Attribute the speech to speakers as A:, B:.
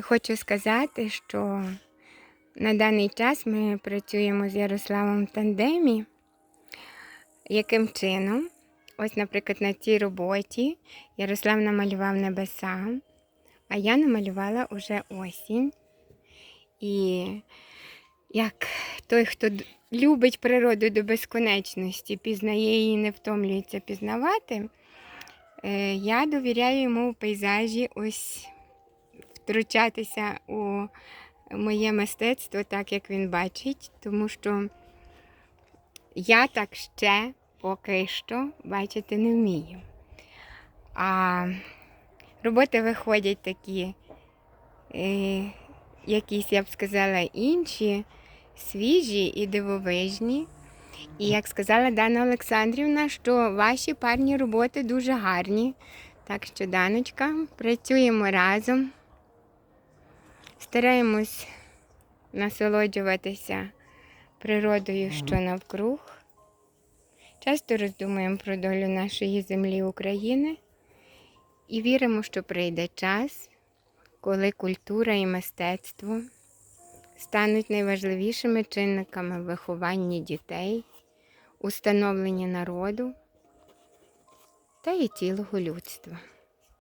A: Хочу сказати, що на даний час ми працюємо з Ярославом в тандемі. Яким чином? Ось, наприклад, на цій роботі Ярослав намалював небеса, а я намалювала уже осінь. І як той, хто любить природу до безконечності, пізнає її, не втомлюється пізнавати, е, я довіряю йому в пейзажі ось втручатися у моє мистецтво так, як він бачить, тому що я так ще поки що бачити не вмію. А роботи виходять такі, е, якісь, я б сказала, інші, свіжі і дивовижні. І як сказала Дана Олександрівна, що ваші парні роботи дуже гарні. Так що, Даночка, працюємо разом, стараємось насолоджуватися природою, що навкруг. Часто роздумуємо про долю нашої землі України і віримо, що прийде час, коли культура і мистецтво стануть найважливішими чинниками в вихованні дітей, у становленні народу та і цілого людства.